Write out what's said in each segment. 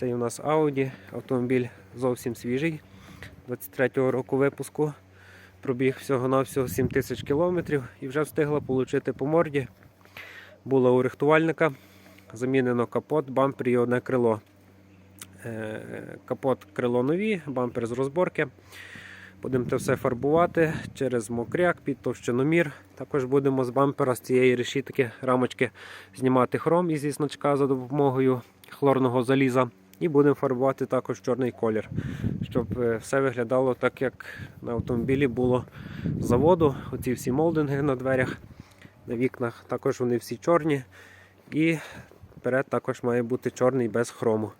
Цей у нас Audi, автомобіль зовсім свіжий, 23-го року випуску. Пробіг всього-навсього 7 тисяч кілометрів і вже встигла отримати по морді. Була у рихтувальника, замінено капот, бампер і одне крило. Е, Капот крило нові, бампер з розборки. Будемо це все фарбувати через мокряк під товщиномір. Також будемо з бампера з цієї решітки рамочки знімати хром із значка за допомогою хлорного заліза. І будемо фарбувати також чорний колір, щоб е, все виглядало так, як на автомобілі було з заводу. Оці всі молдинги на дверях, на вікнах. Також вони всі чорні. І перед також має бути чорний без хрому.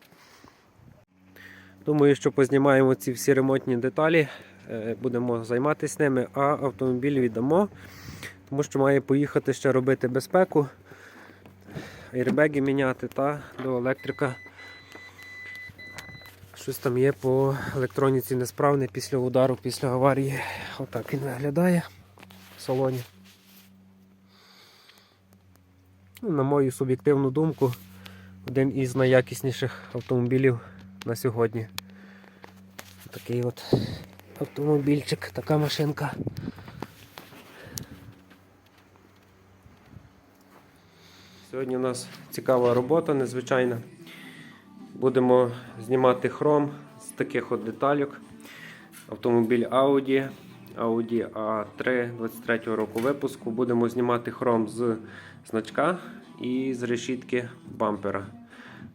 Думаю, що познімаємо ці всі ремонтні деталі, е, будемо займатися ними, а автомобіль віддамо, тому що має поїхати ще робити безпеку, аербеги міняти та до електрика. Щось там є по електроніці несправне після удару, після аварії. Отак він виглядає в салоні. Ну, на мою суб'єктивну думку, один із найякісніших автомобілів на сьогодні. Такий от автомобільчик, така машинка. Сьогодні у нас цікава робота, незвичайна. Будемо знімати хром з таких от детальок. Автомобіль Audi, Audi A3 23 року випуску. Будемо знімати хром з значка і з решітки бампера.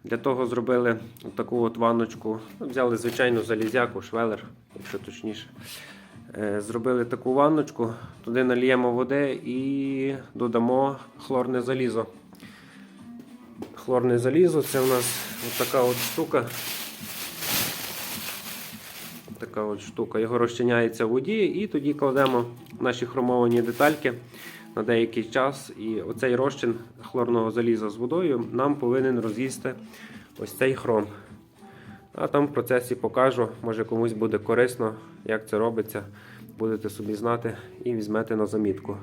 Для того зробили таку от ванночку. Ну, Взяли звичайну залізяку, швелер, якщо точніше. Е, Зробили таку ванночку, туди нальємо води і додамо хлорне залізо. Хлорне залізо це у нас от така от штука. Така от штука. Його розчиняється в воді і тоді кладемо наші хромовані детальки на деякий час. І оцей розчин хлорного заліза з водою нам повинен роз'їсти ось цей хром. А там в процесі покажу, може комусь буде корисно, як це робиться. Будете собі знати і візьмете на замітку.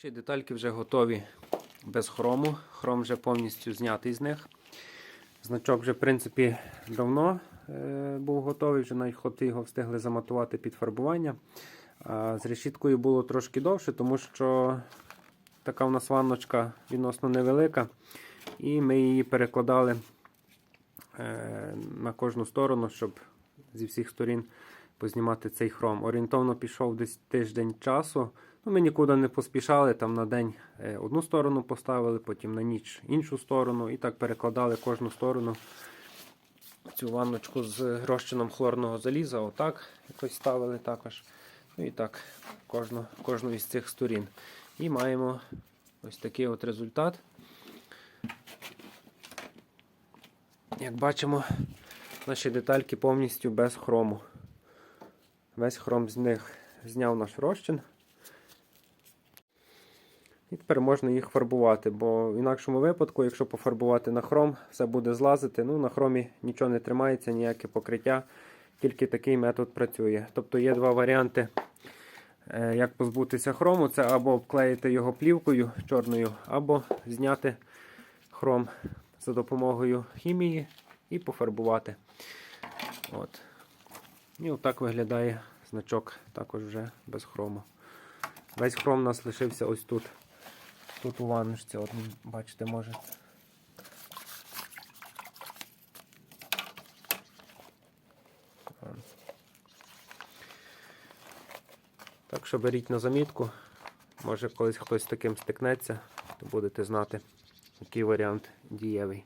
Наші детальки вже готові без хрому. Хром вже повністю знятий з них. Значок вже, в принципі, давно е, був готовий, вже навіть хоти його встигли заматувати під фарбування. А з решіткою було трошки довше, тому що така у нас ванночка відносно невелика. І ми її перекладали е, на кожну сторону, щоб зі всіх сторін познімати цей хром. Орієнтовно пішов десь тиждень часу. Ну, Ми нікуди не поспішали, там на день е, одну сторону поставили, потім на ніч іншу сторону. І так перекладали кожну сторону цю ванночку з розчином хлорного заліза. Отак якось ставили також. Ну і так, кожну, кожну із цих сторін. І маємо ось такий от результат. Як бачимо, наші детальки повністю без хрому. Весь хром з них зняв наш розчин. І тепер можна їх фарбувати, бо в інакшому випадку, якщо пофарбувати на хром, все буде злазити. Ну, на хромі нічого не тримається, ніяке покриття, тільки такий метод працює. Тобто є два варіанти, е, як позбутися хрому. Це або обклеїти його плівкою чорною, або зняти хром за допомогою хімії і пофарбувати. От. І отак виглядає значок, також вже без хрому. Весь хром у нас лишився ось тут. Тут у ванночці, от бачите, може. Так що беріть на замітку. Може колись хтось з таким стикнеться, то будете знати, який варіант дієвий.